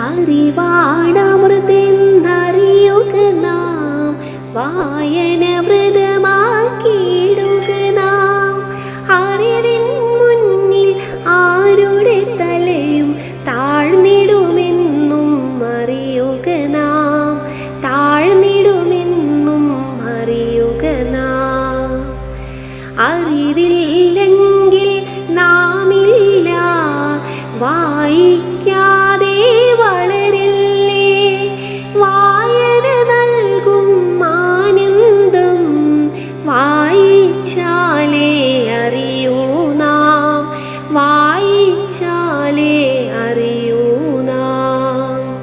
അറിവാണമൃതെന്നറിയുക നാം. വായന വ്രതമാക്കിയിടുക നാം. അറിവിൻ മുന്നിൽ ആരുടെ തലയും താഴ്ന്നിടുമെന്നും അറിയുക നാം. താഴ്ന്നിടുമെന്നും അറിയുക നാം. അറിവില്ലെങ്കിൽ നാമില്ല. വായിക്കാതെ വായിച്ചാലേ അറിയൂ നാം. വായിച്ചാലേ അറിയൂ നാം.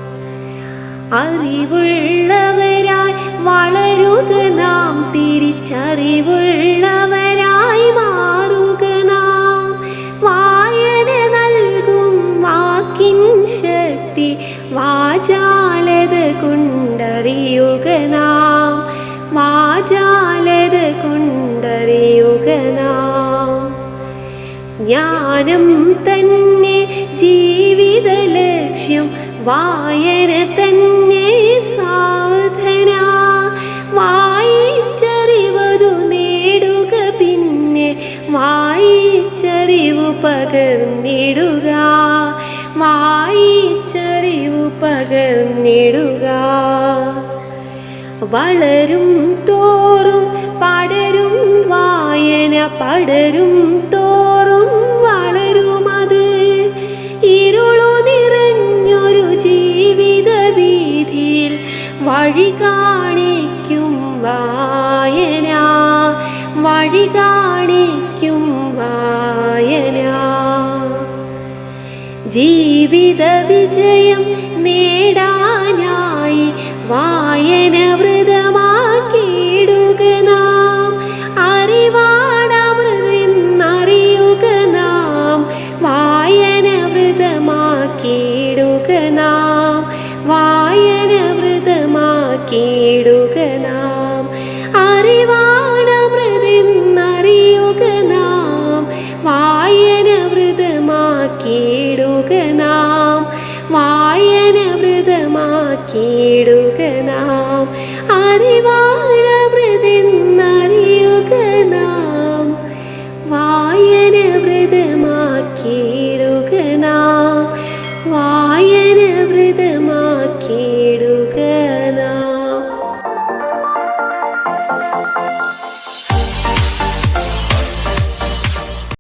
അറിവുള്ളവരായി വളരുക നാം. തിരിച്ചറിവുള്ളവരായി മാറുക നാം. വായന നൽകും വാക്കിൻ ശക്തി. വാചാലത കൊണ്ടറിയുക നാം ജ്ഞാനം തന്നെ ജീവിത ലക്ഷ്യം വായന തന്നെ സാധന. വായിച്ചറിവതു നേടുക പിന്നെ വായിച്ചറിവ് പകർന്നിടുക. വായിച്ചറിവ് പകർന്നിടുക. വളരും തോറും പടരും തോറും വളരും അത് ഇരുളു നിറഞ്ഞൊരു ജീവിത വീതിയിൽ വഴി കാണിക്കും വായന. വഴി കാണിക്കും വായന. ജീവിത വിജയം നേടാനായി വായന വ്രതമാക്കിയിടുക നാം. വായന വ്രതമാക്കിയിടുക